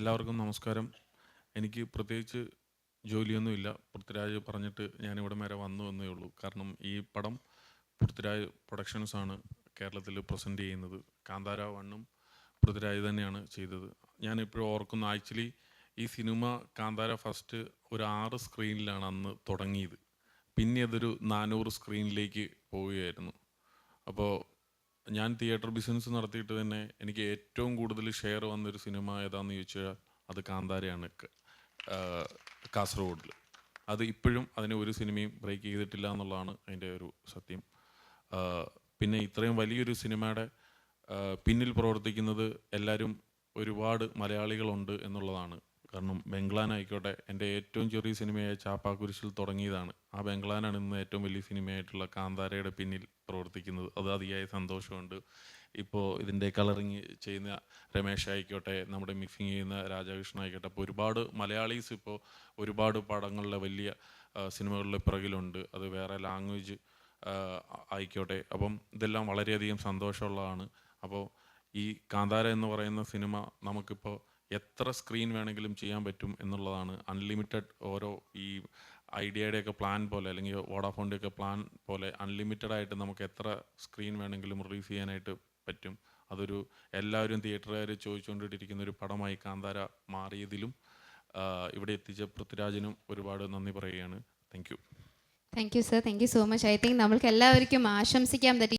എല്ലാവർക്കും നമസ്കാരം. എനിക്ക് പ്രത്യേകിച്ച് ജോലിയൊന്നുമില്ല. പൃഥ്വിരാജ് പറഞ്ഞിട്ട് ഞാനിവിടെ വരെ വന്നു എന്നേ ഉള്ളൂ. കാരണം ഈ പടം പൃഥ്വിരാജ് പ്രൊഡക്ഷൻസാണ് കേരളത്തിൽ പ്രസന്റ് ചെയ്യുന്നത്. കാന്താര വണ്ണും പൃഥ്വിരാജ് തന്നെയാണ് ചെയ്തത്. ഞാനിപ്പോഴും ഓർക്കുന്നു ആക്ച്വലി ഈ സിനിമ കാന്താര ഫസ്റ്റ് ഒരു ആറ് സ്ക്രീനിലാണ് അന്ന് തുടങ്ങിയത്. പിന്നെ അതൊരു നാനൂറ് സ്ക്രീനിലേക്ക് പോവുകയായിരുന്നു. അപ്പോൾ ഞാൻ തിയേറ്റർ ബിസിനസ് നടത്തിയിട്ട് തന്നെ എനിക്ക് ഏറ്റവും കൂടുതൽ ഷെയർ വന്നൊരു സിനിമ ഏതാണെന്ന് ചോദിച്ചാൽ അത് കാന്താരയാണ് കാസർഗോഡിൽ അത് ഇപ്പോഴും അതിനെ ഒരു സിനിമയും ബ്രേക്ക് ചെയ്തിട്ടില്ല എന്നുള്ളതാണ് അതിന്റെ ഒരു സത്യം. പിന്നെ ഇത്രയും വലിയൊരു സിനിമയുടെ പിന്നിൽ പ്രവർത്തിക്കുന്നത് എല്ലാവരും ഒരുപാട് മലയാളികളുണ്ട് എന്നുള്ളതാണ് കാരണം ബംഗ്ലാനായിക്കോട്ടെ എന്റെ ഏറ്റവും ചെറിയ സിനിമയായ ചാപ്പാക്കുരിശിൽ തുടങ്ങിയതാണ്. ആ ബംഗ്ലാനാണ് ഇന്ന് ഏറ്റവും വലിയ സിനിമയായിട്ടുള്ള കാന്താരയുടെ പിന്നിൽ പ്രവർത്തിക്കുന്നത്. അത് അതിയായ സന്തോഷമുണ്ട്. ഇപ്പോൾ ഇതിന്റെ കളറിങ് ചെയ്യുന്ന രമേശ് ആയിക്കോട്ടെ നമ്മുടെ മിക്സിങ് ചെയ്യുന്ന രാധാകൃഷ്ണൻ ആയിക്കോട്ടെ അപ്പോൾ ഒരുപാട് മലയാളീസ് ഇപ്പോൾ ഒരുപാട് പടങ്ങളിലെ വലിയ സിനിമകളിലെ നമുകളിലെ പിറകിലുണ്ട്. അത് വേറെ ലാംഗ്വേജ് ആയിക്കോട്ടെ. അപ്പം ഇതെല്ലാം വളരെയധികം സന്തോഷമുള്ളതാണ്. അപ്പോൾ ഈ കാന്താര എന്ന് പറയുന്ന സിനിമ നമുക്കിപ്പോൾ എത്ര സ്ക്രീൻ വേണമെങ്കിലും ചെയ്യാൻ പറ്റും എന്നുള്ളതാണ് അൺലിമിറ്റഡ് ഓരോ ഈ ഐഡിയയുടെയൊക്കെ പ്ലാൻ പോലെ അല്ലെങ്കിൽ വോഡാഫോണിന്റെയൊക്കെ പ്ലാൻ പോലെ അൺലിമിറ്റഡ് ആയിട്ട് നമുക്ക് എത്ര സ്ക്രീൻ വേണമെങ്കിലും റിലീസ് ചെയ്യാനായിട്ട് പറ്റും. അതൊരു എല്ലാവരും തിയേറ്ററുകാർ ചോദിച്ചുകൊണ്ടിരിക്കുന്ന ഒരു പടമായി കാന്താര മാറിയതിലും ഇവിടെ എത്തിച്ച പൃഥ്വിരാജിനും ഒരുപാട് നന്ദി പറയുകയാണ്. Thank you thank you sir thank you so much I think നമ്മൾക്ക് എല്ലാവർക്കും ആശംസിക്കാൻ ദറ്റ്